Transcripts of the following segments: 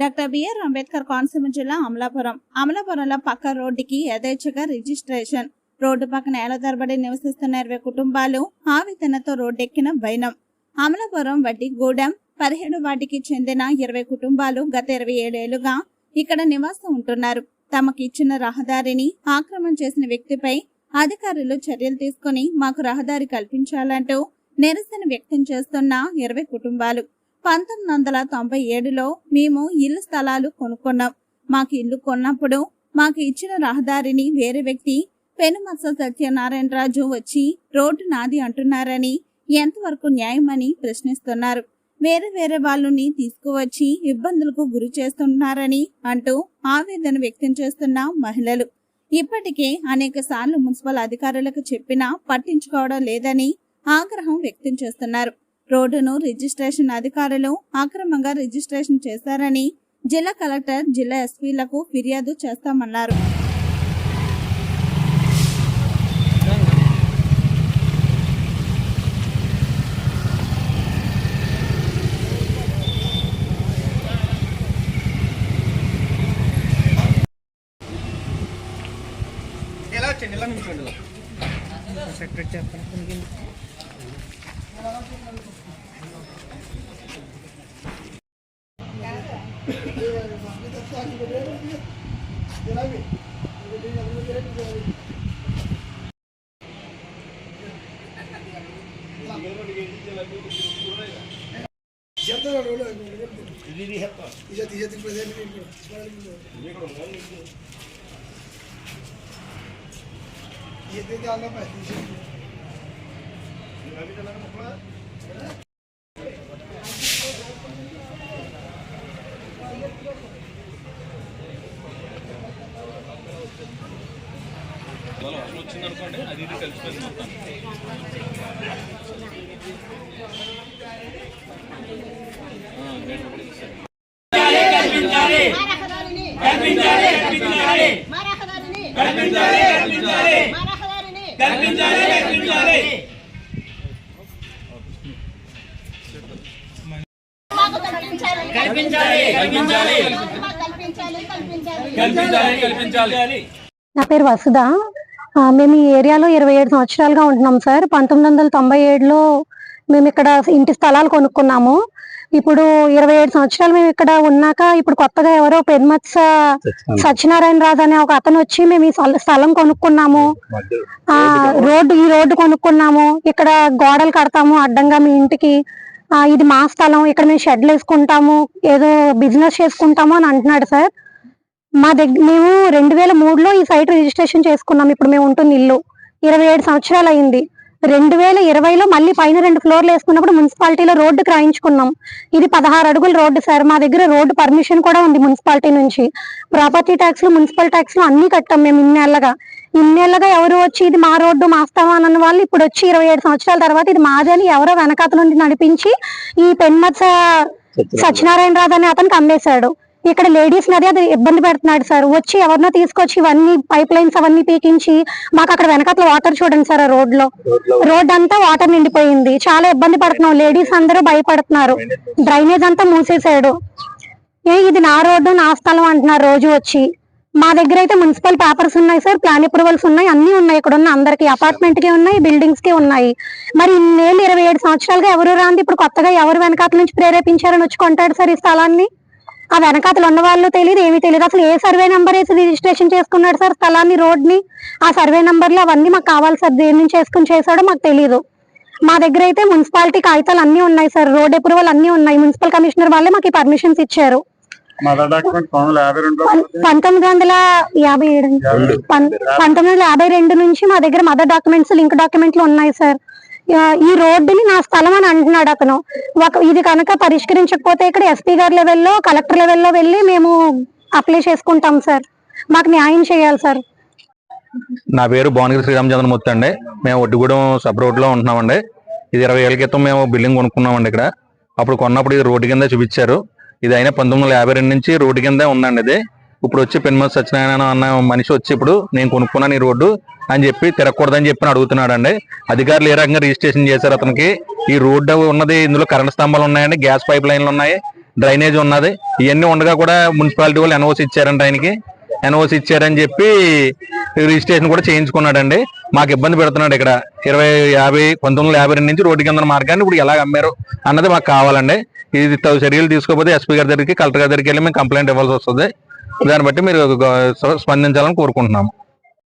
Doctor BR Ambedkar Konaseema జిల్లా అమలాపురం. అమలాపురంలో పక్క రోడ్డుకి యథేచ్ఛగా రిజిస్ట్రేషన్. రోడ్డు పక్కన నేల తరబడి నివసిస్తున్న ఇరవై కుటుంబాలు ఆవేదనతో రోడ్డెక్కిన వైనం అమలాపురం వడ్డీ గూడెం పదిహేడు వాటికి చెందిన ఇరవై కుటుంబాలు గత ఇరవై ఏడేళ్ళుగా ఇక్కడ నివాసం ఉంటున్నారు. తమకి ఇచ్చిన రహదారిని ఆక్రమణ చేసిన వ్యక్తిపై అధికారులు చర్యలు తీసుకుని మాకు రహదారి కల్పించాలంటూ నిరసన వ్యక్తం చేస్తున్న ఇరవై కుటుంబాలు. పంతొమ్మిది వందల తొంభై ఏడులో మేము ఇల్లు స్థలాలు కొనుక్కున్నాం. మాకు ఇల్లు కొన్నప్పుడు మాకు ఇచ్చిన రహదారిని వేరే వ్యక్తి పెనుమత్స సత్యనారాయణ రాజు వచ్చి రోడ్డు నాది అంటున్నారని ఎంతవరకు న్యాయమని ప్రశ్నిస్తున్నారు. వేరే వేరే వాళ్ళని తీసుకువచ్చి ఇబ్బందులకు గురి చేస్తున్నారని అంటూ ఆవేదన వ్యక్తం చేస్తున్న మహిళలు. ఇప్పటికే అనేక సార్లు మున్సిపల్ అధికారులకు చెప్పినా పట్టించుకోవడం లేదని ఆగ్రహం వ్యక్తం చేస్తున్నారు. రోడ్డును రిజిస్ట్రేషన్ అధికారులు అక్రమంగా రిజిస్ట్రేషన్ చేశారని జిల్లా కలెక్టర్ జిల్లా ఎస్పీలకు ఫిర్యాదు చేస్తామన్నారు. ఎలా వచ్చండి? ఎలా నిమిషండి సెపరేట్ చేస్తాను వచ్చిందనుకోండి అది ఇది కలిసిపోయింది మొత్తం ఆ, గేట్ ఓపెనింగ్ ఇస్తారు. మా రహదారిని కల్పించాలి కల్పించాలి మా రహదారిని కల్పించాలి కల్పించాలి మా రహదారిని కల్పించాలి కల్పించాలి మాకు కల్పించాలి కల్పించాలి కల్పించాలి కల్పించాలి. నా పేరు వసుధ. మేము ఈ ఏరియాలో ఇరవై ఏడు సంవత్సరాలుగా ఉంటున్నాం సార్. పంతొమ్మిది వందల తొంభై ఏడులో మేము ఇక్కడ ఇంటి స్థలాలు కొనుక్కున్నాము. ఇప్పుడు ఇరవై ఏడు సంవత్సరాలు మేము ఇక్కడ ఉన్నాక ఇప్పుడు కొత్తగా ఎవరో పెన్మత్స సత్యనారాయణ. రాజు అనే ఒక అతను వచ్చి మేము ఈ స్థల- స్థలం కొనుక్కున్నాము. ఆ రోడ్డు ఈ రోడ్డు కొనుక్కున్నాము. ఇక్కడ గోడలు కడతాము అడ్డంగా మీ ఇంటికి. ఆ, ఇది మా స్థలం. ఇక్కడ మేము షెడ్లు వేసుకుంటాము. ఏదో బిజినెస్ చేసుకుంటాము అని అంటున్నాడు సార్. మా దగ్గర మేము రెండు వేల మూడులో ఈ సైట్ రిజిస్ట్రేషన్ చేసుకున్నాం. ఇప్పుడు మేము ఉంటున్న ఇల్లు. ఇరవై ఏడు సంవత్సరాలు అయింది రెండు వేల ఇరవైలో మళ్ళీ పైన రెండు ఫ్లోర్లు వేసుకున్నప్పుడు మున్సిపాలిటీలో రోడ్డు రాయించుకున్నాం ఇది పదహారు అడుగుల రోడ్డు సార్. మా దగ్గర రోడ్డు పర్మిషన్ కూడా ఉంది మున్సిపాలిటీ నుంచి. ప్రాపర్టీ ట్యాక్స్ మున్సిపల్ ట్యాక్స్ అన్ని కట్టాం మేము ఇన్నేళ్ళగా. ఇన్నేళ్ళగా ఎవరు వచ్చి ఇది మా రోడ్డు మా స్థలం అన్న వాళ్ళు ఇప్పుడు వచ్చి ఇరవై ఏడు సంవత్సరాల తర్వాత ఇది మాదని ఎవరో వెనకాత నుండి నడిపించి ఈ పెన్మత్స సత్యనారాయణ. రాజు అనే అతనికి అమ్మేశాడు. ఇక్కడ లేడీస్ నది అది ఇబ్బంది పెడుతున్నాడు సార్. వచ్చి ఎవరినో తీసుకొచ్చి ఇవన్నీ పైప్ లైన్స్ అవన్నీ పీకించి మాకు అక్కడ వెనకాతల వాటర్ చూడండి సార్ ఆ రోడ్లో రోడ్ అంతా వాటర్ నిండిపోయింది. చాలా ఇబ్బంది పడుతున్నాం. లేడీస్ అందరూ భయపడుతున్నారు. డ్రైనేజ్ అంతా మూసేశాడు. ఏ ఇది నా రోడ్డు నా స్థలం అంటున్నారు రోజు వచ్చి. మా దగ్గర అయితే మున్సిపల్ పేపర్స్ ఉన్నాయి సార్. ప్లాన్ అప్రూవల్స్ ఉన్నాయి. అన్ని ఉన్నాయి ఇక్కడ ఉన్న అందరికి. అపార్ట్మెంట్కి ఉన్నాయి బిల్డింగ్స్కి ఉన్నాయి. మరి ఇన్నేళ్ళు ఇరవై ఏడు సంవత్సరాలుగా ఎవరు రాంది? ఇప్పుడు కొత్తగా ఎవరు వెనకాతల నుంచి ప్రేరేపించారని వచ్చి కొంటాడు సార్ ఈ స్థలాన్ని? ఆ వెనకాతలు ఉన్న వాళ్ళు తెలియదు ఏమీ తెలియదు అసలు ఏ సర్వే నంబర్ వేసి రిజిస్ట్రేషన్ చేసుకున్నాడు సార్? స్థలాన్ని రోడ్ని ఆ సర్వే నంబర్లు అవన్నీ మాకు కావాలి సార్. దేని నుంచి చేసుకుని చేశాడో మాకు తెలియదు మా దగ్గర అయితే మున్సిపాలిటీ కాగితాలు అన్ని ఉన్నాయి సార్. రోడ్ అప్రూవల్ అన్ని ఉన్నాయి. మున్సిపల్ కమిషనర్ వాళ్ళే మాకు పర్మిషన్స్ ఇచ్చారు. పంతొమ్మిది వందల యాభై ఏడు పంతొమ్మిది వందల యాభై రెండు నుంచి మా దగ్గర మదర్ డాక్యుమెంట్స్ లింక్ డాక్యుమెంట్లు ఉన్నాయి సార్. ఈ రోడ్డుని నా స్థలం అని అంటున్నాడు అతను. ఒక ఇది కనుక పరిష్కరించకపోతే ఇక్కడ ఎస్పీ గారి లెవెల్లో కలెక్టర్ లెవెల్లో వెళ్ళి మేము అప్లై చేసుకుంటాం సార్. మాకు న్యాయం చేయాలి సార్. నా పేరు భువనగిరి శ్రీరామచంద్రమూర్తి అండి. మేము ఒడ్డుగూడెం సబ్ రోడ్లో ఉంటున్నామండి. ఇది ఇరవై ఏళ్ళ క్రితం మేము బిల్డింగ్ కొనుక్కున్నామండి ఇక్కడ. అప్పుడు కొన్నప్పుడు ఇది రోడ్డు కింద చూపించారు. ఇది అయినా పంతొమ్మిది యాభై రెండు నుంచి రోడ్డు కిందే ఉందండి ఇది. ఇప్పుడు వచ్చి పెన్మల్ సత్యనారాయణ అన్న మనిషి వచ్చి ఇప్పుడు నేను కొనుక్కున్నాను ఈ రోడ్డు అని చెప్పి తిరగకూడదని చెప్పి అడుగుతున్నాడు అండి అధికారులు ఏ రకంగా రిజిస్ట్రేషన్ చేశారు అతనికి? ఈ రోడ్డు ఉన్నది ఇందులో కరెంట్ స్తంభాలు ఉన్నాయండి గ్యాస్ పైప్ లైన్లు ఉన్నాయి డ్రైనేజ్ ఉన్నది. ఇవన్నీ ఉండగా కూడా మున్సిపాలిటీ వాళ్ళు ఎన్ఓసి ఇచ్చారండి ఆయనకి. ఎన్ఓసి ఇచ్చారని చెప్పి రిజిస్ట్రేషన్ కూడా చేయించుకున్నాడండి. మాకు ఇబ్బంది పెడుతున్నాడు ఇక్కడ. ఇరవై యాభై పంతొమ్మిది యాభై రెండు నుంచి రోడ్డు కింద మార్గాన్ని ఇప్పుడు ఎలా అమ్మారు అన్నది మాకు కావాలండి. ఇది చర్యలు తీసుకోకపోతే ఎస్పీ గారి దగ్గరికి కలెక్టర్ గారి దగ్గరికి వెళ్ళి మేము కంప్లైంట్ ఇవ్వాల్సి వస్తుంది. దాన్ని బట్టి మీరు స్పందించాలని కోరుకుంటున్నాము.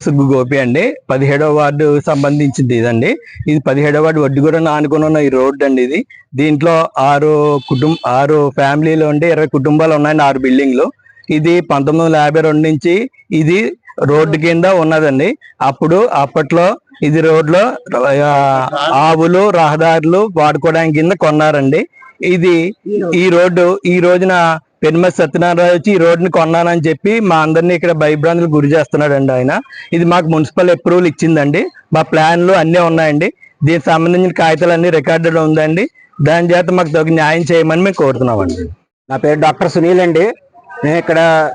సుగ్గు గోపి అండి. పదిహేడవ వార్డు సంబంధించింది ఇదండి. ఇది పదిహేడవ వార్డు వడ్డిగూడెం ఆనుకుని ఉన్న ఈ రోడ్డు అండి ఇది. దీంట్లో ఆరు కుటుంబ ఆరు ఫ్యామిలీలు ఉండి ఇరవై కుటుంబాలు ఉన్నాయండి ఆరు బిల్డింగ్లు. ఇది పంతొమ్మిది వందల యాభై రెండు నుంచి ఇది రోడ్డు కింద ఉన్నదండి. అప్పుడు అప్పట్లో ఇది రోడ్లో ఆవులు రహదారులు వాడుకోవడానికి కింద కొన్నారండి. ఇది ఈ రోడ్డు ఈ రోజున పెనుమతి సత్యనారాయణ వచ్చి ఈ రోడ్డుని కొన్నానని చెప్పి మా అందరినీ ఇక్కడ భయభ్రాంతులు గురి చేస్తున్నాడండి ఆయన. ఇది మాకు మున్సిపల్ అప్రూవల్ ఇచ్చిందండి. మా ప్లాన్లు అన్నీ ఉన్నాయండి. దీనికి సంబంధించిన కాగితాలు అన్ని రికార్డెడ్ ఉందండి. దాని చేత మాకు తగు న్యాయం చేయమని మేము కోరుతున్నామండి. నా పేరు డాక్టర్ సునీల్ అండి. నేను ఇక్కడ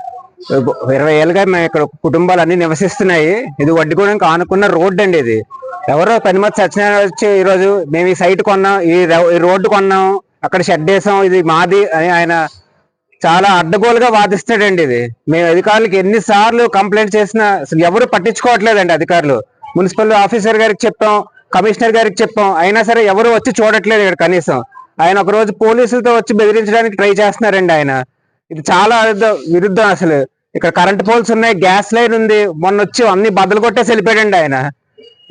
ఇరవై ఏళ్ళుగా మేము ఇక్కడ కుటుంబాలు అన్ని నివసిస్తున్నాయి. ఇది వడ్డీగూడెంకి ఆనుకున్న రోడ్డు అండి ఇది. ఎవరో పనిమతి సత్యనారాయణ వచ్చి ఈరోజు మేము ఈ సైట్ కొన్నాం ఈ రో- ఈ రోడ్డు కొన్నాం అక్కడ షెడ్ వేసాం ఇది మాది అని ఆయన చాలా అడ్డగోలుగా వాదిస్తాడండి ఇది. మేము అధికారులకు ఎన్నిసార్లు కంప్లైంట్ చేసినా అసలు ఎవరు పట్టించుకోవట్లేదండి అధికారులు. మున్సిపల్ ఆఫీసర్ గారికి చెప్పాం కమిషనర్ గారికి చెప్పాం అయినా సరే ఎవరు వచ్చి చూడట్లేదు ఇక్కడ కనీసం. ఆయన ఒక రోజు పోలీసులతో వచ్చి బెదిరించడానికి ట్రై చేస్తున్నారండి ఆయన. ఇది చాలా విరుద్ధం అసలు. ఇక్కడ కరెంట్ పోల్స్ ఉన్నాయి గ్యాస్ లైన్ ఉంది మొన్న వచ్చి అన్ని బద్దలు కొట్టేసి వెళ్ళిపోయాడండి ఆయన.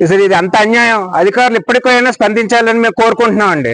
అసలు ఇది అంత అన్యాయం? అధికారులు ఇప్పటికైనా స్పందించాలని మేము కోరుకుంటున్నాం అండి